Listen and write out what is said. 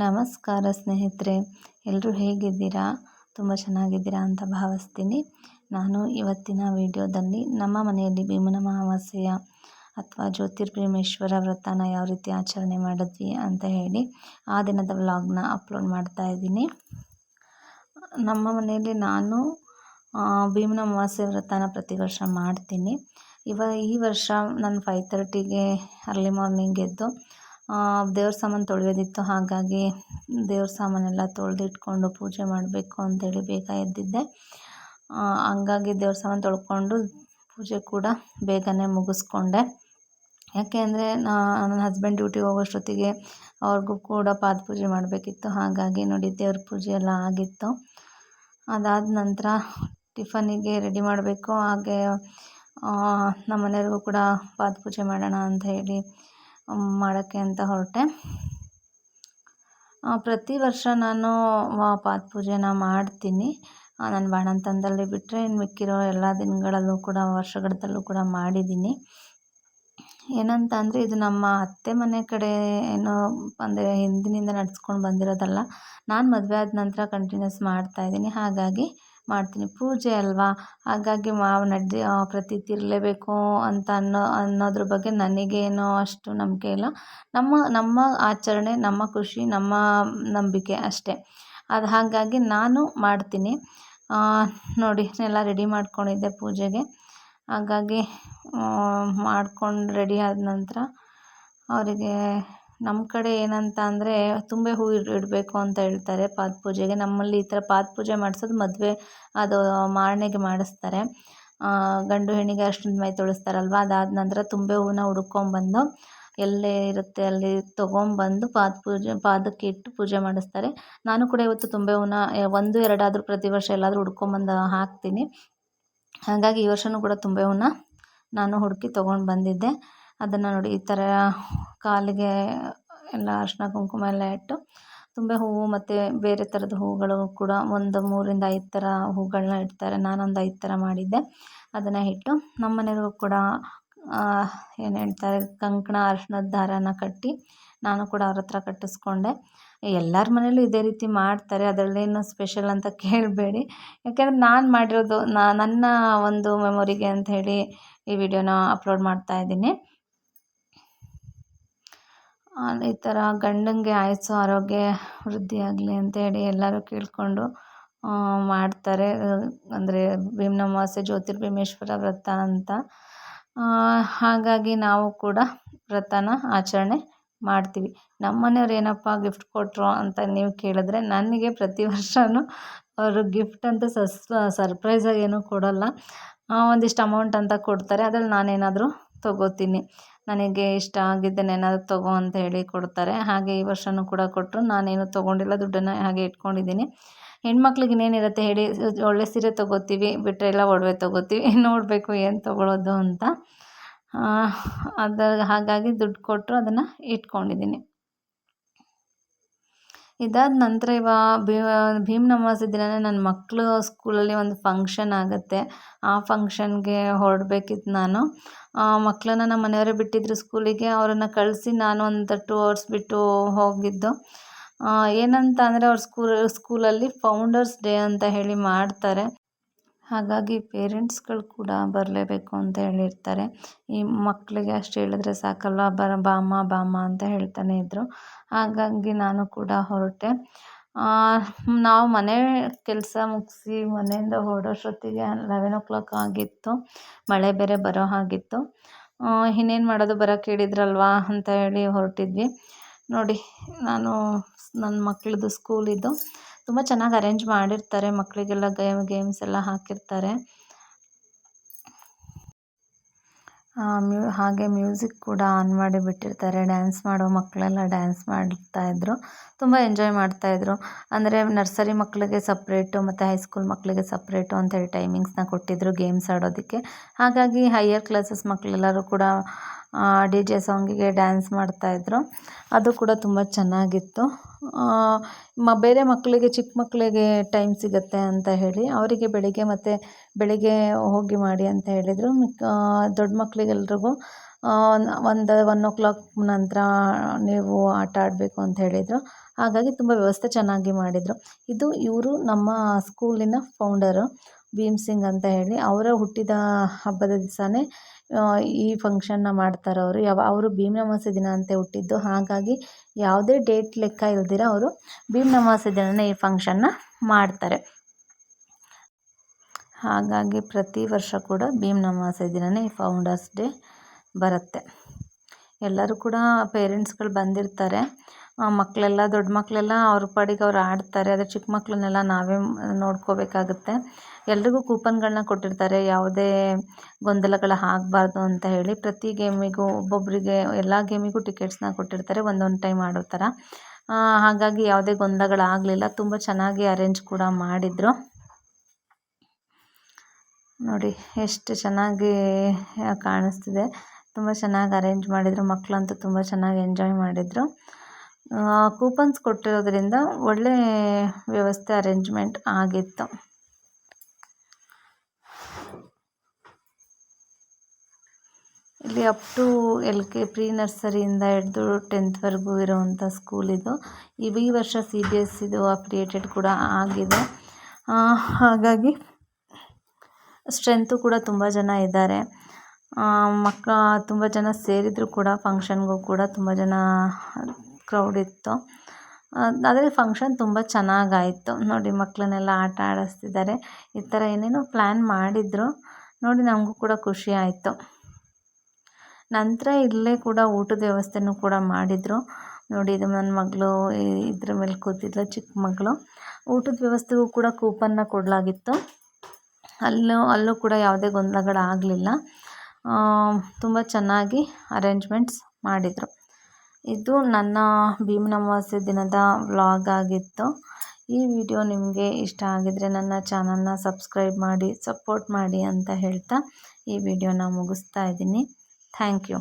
ನಮಸ್ಕಾರ ಸ್ನೇಹಿತರೆ ಎಲ್ಲರೂ ಹೇಗಿದ್ದೀರಾ? ತುಂಬ ಚೆನ್ನಾಗಿದ್ದೀರಾ ಅಂತ ಭಾವಿಸ್ತೀನಿ. ನಾನು ಇವತ್ತಿನ ವಿಡಿಯೋದಲ್ಲಿ ನಮ್ಮ ಮನೆಯಲ್ಲಿ ಭೀಮನ ಅಮಾವಾಸ್ಯೆಯ ಅಥವಾ ಜ್ಯೋತಿರ್ಭೀಮೇಶ್ವರ ವ್ರತನ ಯಾವ ರೀತಿ ಆಚರಣೆ ಮಾಡಿದ್ವಿ ಅಂತ ಹೇಳಿ ಆ ದಿನದ ವ್ಲಾಗ್ನ ಅಪ್ಲೋಡ್ ಮಾಡ್ತಾ ಇದ್ದೀನಿ. ನಮ್ಮ ಮನೆಯಲ್ಲಿ ನಾನು ಭೀಮನ ಅಮಾವಾಸ್ಯೆ ವ್ರತನ ಪ್ರತಿ ವರ್ಷ ಮಾಡ್ತೀನಿ. ಇವ ಈ ವರ್ಷ ನಾನು ಫೈವ್ ತರ್ಟಿಗೆ ಅರ್ಲಿ ಮಾರ್ನಿಂಗ್ ಎದ್ದು ದೇವ್ರ ಸಾಮಾನು ತೊಳೆಯೋದಿತ್ತು, ಹಾಗಾಗಿ ದೇವ್ರ ಸಾಮಾನೆಲ್ಲ ತೊಳೆದಿಟ್ಕೊಂಡು ಪೂಜೆ ಮಾಡಬೇಕು ಅಂತೇಳಿ ಬೇಗ ಎದ್ದಿದ್ದೆ. ಹಂಗಾಗಿ ದೇವ್ರ ಸಾಮಾನು ತೊಳ್ಕೊಂಡು ಪೂಜೆ ಕೂಡ ಬೇಗನೆ ಮುಗಿಸ್ಕೊಂಡೆ. ಯಾಕೆ ಅಂದರೆ ನನ್ನ ಹಸ್ಬೆಂಡ್ ಡ್ಯೂಟಿಗೆ ಹೋಗೋಷ್ಟೊತ್ತಿಗೆ ಅವ್ರಿಗೂ ಕೂಡ ಪಾದ ಪೂಜೆ ಮಾಡಬೇಕಿತ್ತು, ಹಾಗಾಗಿ ನೋಡಿ ದೇವ್ರ ಪೂಜೆ ಎಲ್ಲ ಆಗಿತ್ತು. ಅದಾದ ನಂತರ ಟಿಫನಿಗೆ ರೆಡಿ ಮಾಡಬೇಕು, ಹಾಗೆ ನಮ್ಮ ಮನೆಯವ್ರಿಗೂ ಕೂಡ ಪಾದ ಪೂಜೆ ಮಾಡೋಣ ಅಂತ ಹೇಳಿ ಮಾಡೋಕ್ಕೆ ಅಂತ ಹೊರಟೆ. ಪ್ರತಿ ವರ್ಷ ನಾನು ಪಾದ ಪೂಜೆನ ಮಾಡ್ತೀನಿ. ನಾನು ಬಾಣಂತನದಲ್ಲಿ ಬಿಟ್ಟರೆ ಇನ್ನು ಮಿಕ್ಕಿರೋ ಎಲ್ಲ ದಿನಗಳಲ್ಲೂ ಕೂಡ, ವರ್ಷಗಳಲ್ಲೂ ಕೂಡ ಮಾಡಿದ್ದೀನಿ. ಏನಂತ ಅಂದರೆ, ಇದು ನಮ್ಮ ಅತ್ತೆ ಮನೆ ಕಡೆ ಏನು ಅಂದರೆ, ಹಿಂದಿನಿಂದ ನಡೆಸ್ಕೊಂಡು ಬಂದಿರೋದಲ್ಲ, ನಾನು ಮದುವೆ ಆದ ನಂತರ ಕಂಟಿನ್ಯೂಸ್ ಮಾಡ್ತಾಯಿದ್ದೀನಿ ಹಾಗಾಗಿ ಮಾಡ್ತೀನಿ. ಪೂಜೆ ಅಲ್ವಾ? ಹಾಗಾಗಿ ಮಾವು ನಡ್ದು ಪ್ರತಿ ಇರಲೇಬೇಕು ಅಂತ ಅನ್ನೋ, ಅನ್ನೋದ್ರ ಬಗ್ಗೆ ನನಗೇನೋ ಅಷ್ಟು ನಂಬಿಕೆ ಇಲ್ಲ. ನಮ್ಮ ನಮ್ಮ ಆಚರಣೆ, ನಮ್ಮ ಖುಷಿ, ನಮ್ಮ ನಂಬಿಕೆ ಅಷ್ಟೇ. ಅದು ಹಾಗಾಗಿ ನಾನು ಮಾಡ್ತೀನಿ. ನೋಡಿ, ಎಲ್ಲ ರೆಡಿ ಮಾಡ್ಕೊಂಡಿದ್ದೆ ಪೂಜೆಗೆ. ಹಾಗಾಗಿ ಮಾಡ್ಕೊಂಡು ರೆಡಿ ಆದ ನಂತರ ಅವರಿಗೆ ನಮ್ಮ ಕಡೆ ಏನಂತ ಅಂದರೆ ತುಂಬೆ ಹೂ ಇಡಬೇಕು ಅಂತ ಹೇಳ್ತಾರೆ ಪಾದ ಪೂಜೆಗೆ. ನಮ್ಮಲ್ಲಿ ಈ ಥರ ಪಾದ ಪೂಜೆ ಮಾಡಿಸೋದು ಮದುವೆ, ಅದು ಮಾರನೆಗೆ ಮಾಡಿಸ್ತಾರೆ. ಗಂಡು ಹೆಣ್ಣಿಗೆ ಅರ್ಶಿಣದ ಮೈ ತೊಳಸ್ತಾರಲ್ವ? ಅದಾದ ನಂತರ ತುಂಬೆ ಹೂವನ್ನ ಹುಡ್ಕೊಂಬಂದು ಎಲ್ಲೇ ಇರುತ್ತೆ ಅಲ್ಲಿ ತೊಗೊಂಬಂದು ಪಾದ ಪೂಜೆ, ಪಾದಕ್ಕೆ ಇಟ್ಟು ಪೂಜೆ ಮಾಡಿಸ್ತಾರೆ. ನಾನು ಕೂಡ ಇವತ್ತು ತುಂಬೆ ಹೂವನ್ನ ಒಂದು, ಎರಡಾದರೂ ಪ್ರತಿ ವರ್ಷ ಎಲ್ಲಾದರೂ ಹುಡ್ಕೊಂಬಂದು ಹಾಕ್ತೀನಿ. ಹಾಗಾಗಿ ಈ ವರ್ಷವೂ ಕೂಡ ತುಂಬೆ ಹೂವನ್ನ ನಾನು ಹುಡುಕಿ ತೊಗೊಂಡು ಬಂದಿದ್ದೆ. ಅದನ್ನು ನೋಡಿ ಈ ಥರ ಕಾಲಿಗೆ ಎಲ್ಲ ಅರಿಶಿನ ಕುಂಕುಮ ಎಲ್ಲ ಇಟ್ಟು ತುಂಬೆ ಹೂವು ಮತ್ತು ಬೇರೆ ಥರದ ಹೂವುಗಳು ಕೂಡ ಒಂದು ಮೂರಿಂದ ಐದು ಥರ ಹೂಗಳನ್ನ ಇಡ್ತಾರೆ. ನಾನೊಂದು ಐದು ಥರ ಮಾಡಿದ್ದೆ. ಅದನ್ನು ಇಟ್ಟು ನಮ್ಮ ಮನೆಯವ್ರಿಗೂ ಕೂಡ ಏನು ಹೇಳ್ತಾರೆ, ಕಂಕಣ ಅರ್ಶಿಣದ ದಾರನ ಕಟ್ಟಿ ನಾನು ಕೂಡ ಅವ್ರ ಹತ್ರ ಕಟ್ಟಿಸ್ಕೊಂಡೆ. ಎಲ್ಲರ ಮನೆಯಲ್ಲೂ ಇದೇ ರೀತಿ ಮಾಡ್ತಾರೆ. ಅದರಲ್ಲೇನು ಸ್ಪೆಷಲ್ ಅಂತ ಕೇಳಬೇಡಿ. ಯಾಕೆಂದರೆ ನಾನು ಮಾಡಿರೋದು ನನ್ನ ಒಂದು ಮೆಮೊರಿಗೆ ಅಂತ ಹೇಳಿ ಈ ವಿಡಿಯೋನ ಅಪ್ಲೋಡ್ ಮಾಡ್ತಾ ಇದ್ದೀನಿ. ಈ ಥರ ಗಂಡನಿಗೆ ಆಯಸ್ಸು, ಆರೋಗ್ಯ ವೃದ್ಧಿಯಾಗಲಿ ಅಂತೇಳಿ ಎಲ್ಲರೂ ಕೇಳಿಕೊಂಡು ಮಾಡ್ತಾರೆ. ಅಂದರೆ ಭೀಮನ ಅಮಾವಾಸ್ಯೆ, ಜ್ಯೋತಿರ್ಭೀಮೇಶ್ವರ ವ್ರತ ಅಂತ. ಹಾಗಾಗಿ ನಾವು ಕೂಡ ವ್ರತನ ಆಚರಣೆ ಮಾಡ್ತೀವಿ. ನಮ್ಮ ಮನೆಯವ್ರು ಏನಪ್ಪ ಗಿಫ್ಟ್ ಕೊಟ್ಟರು ಅಂತ ನೀವು ಕೇಳಿದ್ರೆ ನನಗೆ ಪ್ರತಿ ವರ್ಷವೂ ಅವರು ಗಿಫ್ಟ್ ಅಂತ ಸಸ್ ಸರ್ಪ್ರೈಸಾಗಿ ಏನೂ ಕೊಡೋಲ್ಲ. ಒಂದಿಷ್ಟು ಅಮೌಂಟ್ ಅಂತ ಕೊಡ್ತಾರೆ. ಅದ್ರಲ್ಲಿ ನಾನೇನಾದರೂ ತೊಗೋತೀನಿ. ನನಗೆ ಇಷ್ಟ ಏನಾದರೂ ತಗೋ ಅಂತ ಹೇಳಿ ಕೊಡ್ತಾರೆ. ಹಾಗೆ ಈ ವರ್ಷವೂ ಕೂಡ ಕೊಟ್ಟರು ನಾನೇನು ತೊಗೊಂಡಿಲ್ಲ. ದುಡ್ಡನ್ನು ಹಾಗೆ ಇಟ್ಕೊಂಡಿದ್ದೀನಿ. ಹೆಣ್ಮಕ್ಳಿಗೆ ಇನ್ನೇನಿರುತ್ತೆ ಹೇಳಿ. ಒಳ್ಳೆ ಸೀರೆ ತೊಗೋತೀವಿ. ಬಿಟ್ಟರೆ ಎಲ್ಲ ಒಡವೆ ತೊಗೋತೀವಿ. ನೋಡಬೇಕು ಏನು ತೊಗೊಳೋದು ಅಂತ. ಅದು ಹಾಗಾಗಿ ದುಡ್ಡು ಕೊಟ್ಟರು ಅದನ್ನು ಇಟ್ಕೊಂಡಿದ್ದೀನಿ. ಇದಾದ ನಂತರ ಇವ ಭೀಮ್ ಅಮಾವಾಸ್ಯೆ ದಿನವೇ ನನ್ನ ಮಕ್ಕಳು ಸ್ಕೂಲಲ್ಲಿ ಒಂದು ಫಂಕ್ಷನ್ ಆಗುತ್ತೆ. ಆ ಫಂಕ್ಷನ್ಗೆ ಹೊರಡ್ಬೇಕಿತ್ತು ನಾನು. ಮಕ್ಕಳನ್ನ ನಮ್ಮ ಮನೆಯವರೇ ಬಿಟ್ಟಿದ್ರು ಸ್ಕೂಲಿಗೆ, ಅವರನ್ನು ಕಳಿಸಿ ನಾನು ಒಂದು ಟೂ ಅವರ್ಸ್ ಬಿಟ್ಟು ಹೋಗಿದ್ದು. ಏನಂತ ಅಂದರೆ ಅವ್ರ ಸ್ಕೂಲ್, ಸ್ಕೂಲಲ್ಲಿ ಫೌಂಡರ್ಸ್ ಡೇ ಅಂತ ಹೇಳಿ ಮಾಡ್ತಾರೆ. ಹಾಗಾಗಿ ಪೇರೆಂಟ್ಸ್ಗಳು ಕೂಡ ಬರಲೇಬೇಕು ಅಂತ ಹೇಳಿರ್ತಾರೆ. ಈ ಮಕ್ಕಳಿಗೆ ಅಷ್ಟು ಹೇಳಿದ್ರೆ ಸಾಕಲ್ಲ, ಬರ ಬಾಮ್ಮ ಬಾಮ್ಮ ಅಂತ ಹೇಳ್ತಾನೆ ಇದ್ದರು ಹಾಗಾಗಿ ನಾನು ಕೂಡ ಹೊರಟೆ. ನಾವು ಮನೆ ಕೆಲಸ ಮುಗಿಸಿ ಮನೆಯಿಂದ ಹೊರಡೋಷ್ಟೊತ್ತಿಗೆ ಲೆವೆನ್ ಓ ಕ್ಲಾಕ್ ಆಗಿತ್ತು. ಮಳೆ ಬೇರೆ ಬರೋ ಹಾಗಿತ್ತು. ಇನ್ನೇನು ಮಾಡೋದು ಬರೋಕ್ಕೆ ಹೇಳಿದ್ರಲ್ವಾ ಅಂತ ಹೇಳಿ ಹೊರಟಿದ್ವಿ. ನೋಡಿ, ನಾನು ನನ್ನ ಮಕ್ಳದ್ದು ಸ್ಕೂಲಿದ್ದು ತುಂಬ ಚೆನ್ನಾಗಿ ಅರೇಂಜ್ ಮಾಡಿರ್ತಾರೆ ಮಕ್ಕಳಿಗೆಲ್ಲ ಗೇಮ್ ಗೇಮ್ಸ್ ಎಲ್ಲ ಹಾಕಿರ್ತಾರೆ. ಮ್ಯೂ, ಹಾಗೆ ಮ್ಯೂಸಿಕ್ ಕೂಡ ಆನ್ ಮಾಡಿ ಬಿಟ್ಟಿರ್ತಾರೆ. ಡ್ಯಾನ್ಸ್ ಮಾಡೋ ಮಕ್ಕಳೆಲ್ಲ ಡ್ಯಾನ್ಸ್ ಮಾಡ್ತಾಯಿದ್ರು ತುಂಬ ಎಂಜಾಯ್ ಮಾಡ್ತಾ ಇದ್ರು. ಅಂದರೆ ನರ್ಸರಿ ಮಕ್ಕಳಿಗೆ ಸಪ್ರೇಟು ಮತ್ತು ಹೈಸ್ಕೂಲ್ ಮಕ್ಕಳಿಗೆ ಸಪ್ರೇಟು ಅಂತೇಳಿ ಟೈಮಿಂಗ್ಸ್ನ ಕೊಟ್ಟಿದ್ದರು ಗೇಮ್ಸ್ ಆಡೋದಕ್ಕೆ. ಹಾಗಾಗಿ ಹೈಯರ್ ಕ್ಲಾಸಸ್ ಮಕ್ಕಳೆಲ್ಲರೂ ಕೂಡ ಡಿ ಜೆ ಸಾಂಗಿಗೆ ಡ್ಯಾನ್ಸ್ ಮಾಡ್ತಾಯಿದ್ರು ಅದು ಕೂಡ ತುಂಬ ಚೆನ್ನಾಗಿತ್ತು. ಮ, ಬೇರೆ ಮಕ್ಕಳಿಗೆ, ಚಿಕ್ಕ ಮಕ್ಕಳಿಗೆ ಟೈಮ್ ಸಿಗುತ್ತೆ ಅಂತ ಹೇಳಿ, ಅವರಿಗೆ ಬೆಳಿಗ್ಗೆ ಮತ್ತು ಬೆಳಿಗ್ಗೆ ಹೋಗಿ ಮಾಡಿ ಅಂತ ಹೇಳಿದರು. ದೊಡ್ಡ ಮಕ್ಕಳಿಗೆಲ್ರಿಗೂ ಒಂದು ಒನ್ ಓ ಕ್ಲಾಕ್ ನಂತರ ನೀವು ಆಟ ಆಡಬೇಕು ಅಂತ ಹೇಳಿದರು. ಹಾಗಾಗಿ ತುಂಬ ವ್ಯವಸ್ಥೆ ಚೆನ್ನಾಗಿ ಮಾಡಿದರು. ಇದು ಇವರು ನಮ್ಮ ಸ್ಕೂಲಿನ ಫೌಂಡರು ಭೀಮ್ ಸಿಂಗ್ ಅಂತ ಹೇಳಿ, ಅವರ ಹುಟ್ಟಿದ ಹಬ್ಬದ ದಿವಸನೇ ಈ ಫಂಕ್ಷನ್ನ ಮಾಡ್ತಾರೆ ಅವರು. ಯಾವ, ಅವರು ಭೀಮ್ ಅಮಾವಾಸ್ಯೆ ದಿನ ಅಂತ ಹುಟ್ಟಿದ್ದು. ಹಾಗಾಗಿ ಯಾವುದೇ ಡೇಟ್ ಲೆಕ್ಕ ಇಲ್ದಿರ ಅವರು ಭೀಮ್ ಅಮಾವಾಸ್ಯೆ ದಿನವೇ ಈ ಫಂಕ್ಷನ್ನ ಮಾಡ್ತಾರೆ. ಹಾಗಾಗಿ ಪ್ರತಿ ವರ್ಷ ಕೂಡ ಭೀಮ್ ಅಮಾವಾಸ್ಯೆ ದಿನವೇ ಈ ಫೌಂಡರ್ಸ್ ಡೇ ಬರುತ್ತೆ. ಎಲ್ಲರೂ ಕೂಡ ಪೇರೆಂಟ್ಸ್ಗಳು ಬಂದಿರ್ತಾರೆ. ಮಕ್ಕಳೆಲ್ಲ ದೊಡ್ಡ ಮಕ್ಕಳೆಲ್ಲ ಅವ್ರ ಪಾಡಿಗೆ ಅವ್ರು ಆಡ್ತಾರೆ. ಆದರೆ ಚಿಕ್ಕ ಮಕ್ಕಳನ್ನೆಲ್ಲ ನಾವೇ ನೋಡ್ಕೋಬೇಕಾಗುತ್ತೆ. ಎಲ್ರಿಗೂ ಕೂಪನ್ಗಳನ್ನ ಕೊಟ್ಟಿರ್ತಾರೆ. ಯಾವುದೇ ಗೊಂದಲಗಳು ಆಗಬಾರ್ದು ಅಂತ ಹೇಳಿ ಪ್ರತಿ ಗೇಮಿಗೂ ಒಬ್ಬೊಬ್ಬರಿಗೆ ಎಲ್ಲ ಗೇಮಿಗೂ ಟಿಕೆಟ್ಸ್ನ ಕೊಟ್ಟಿರ್ತಾರೆ ಒಂದೊಂದು ಟೈಮ್ ಆಡೋ ಥರ. ಹಾಗಾಗಿ ಯಾವುದೇ ಗೊಂದಲಗಳಾಗಲಿಲ್ಲ. ತುಂಬ ಚೆನ್ನಾಗಿ ಅರೇಂಜ್ ಕೂಡ ಮಾಡಿದರು. ನೋಡಿ, ಎಷ್ಟು ಚೆನ್ನಾಗಿ ಕಾಣಿಸ್ತಿದೆ. ತುಂಬ ಚೆನ್ನಾಗಿ ಅರೇಂಜ್ ಮಾಡಿದರು. ಮಕ್ಕಳಂತೂ ತುಂಬ ಚೆನ್ನಾಗಿ ಎಂಜಾಯ್ ಮಾಡಿದರು. ಕೂಪನ್ಸ್ ಕೊಟ್ಟಿರೋದ್ರಿಂದ ಒಳ್ಳೆ ವ್ಯವಸ್ಥೆ ಅರೇಂಜ್ಮೆಂಟ್ ಆಗಿತ್ತು. ಇಲ್ಲಿ up to L K pre ನರ್ಸರಿಯಿಂದ ಹಿಡಿದು ಟೆಂತ್ವರೆಗೂ ಇರೋವಂಥ ಸ್ಕೂಲ್ ಇದು. ಈ ವರ್ಷ ಸಿ ಬಿ ಎಸ್ ಇದು ಅಪ್ರಿಯೇಟೆಡ್ ಕೂಡ ಆಗಿದೆ. ಹಾಗಾಗಿ ಸ್ಟ್ರೆಂತು ಕೂಡ ತುಂಬ ಜನ ಇದ್ದಾರೆ. ಮಕ್ಕ ತುಂಬ ಜನ ಸೇರಿದರೂ ಕೂಡ ಫಂಕ್ಷನ್ಗೂ ಕೂಡ ತುಂಬ ಜನ ಕ್ರೌಡ್ ಇತ್ತು. ಆದರೆ ಫಂಕ್ಷನ್ ತುಂಬ ಚೆನ್ನಾಗಾಯಿತು. ನೋಡಿ ಮಕ್ಕಳನ್ನೆಲ್ಲ ಆಟ ಆಡಿಸ್ತಿದ್ದಾರೆ. ಈ ಥರ ಏನೇನೋ ಪ್ಲ್ಯಾನ್ ಮಾಡಿದ್ರು. ನೋಡಿ, ನಮಗೂ ಕೂಡ ಖುಷಿ ಆಯಿತು. ನಂತರ ಇಲ್ಲೇ ಕೂಡ ಊಟದ ವ್ಯವಸ್ಥೆನೂ ಕೂಡ ಮಾಡಿದರು. ನೋಡಿ, ಇದು ನನ್ನ ಮಗಳು ಇದ್ರ ಮೇಲೆ ಕೂತಿದ್ಲು, ಚಿಕ್ಕ ಮಗಳು. ಊಟದ ವ್ಯವಸ್ಥೆಗೂ ಕೂಡ ಕೂಪನ್ನ ಕೊಡಲಾಗಿತ್ತು. ಅಲ್ಲೂ ಅಲ್ಲೂ ಕೂಡ ಯಾವುದೇ ಗೊಂದಲಗಳಾಗಲಿಲ್ಲ. ತುಂಬ ಚೆನ್ನಾಗಿ ಅರೇಂಜ್ಮೆಂಟ್ಸ್ ಮಾಡಿದರು. ಇದು ನನ್ನ ಭೀಮನ ಅಮಾವಾಸ್ಯೆ ದಿನದ ವ್ಲಾಗ್ ಆಗಿತ್ತು. ಈ ವಿಡಿಯೋ ನಿಮಗೆ ಇಷ್ಟ ಆಗಿದರೆ ನನ್ನ ಚಾನಲ್ನ ಸಬ್ಸ್ಕ್ರೈಬ್ ಮಾಡಿ, ಸಪೋರ್ಟ್ ಮಾಡಿ ಅಂತ ಹೇಳ್ತಾ ಈ ವಿಡಿಯೋನ ಮುಗಿಸ್ತಾ ಇದ್ದೀನಿ. Thank you.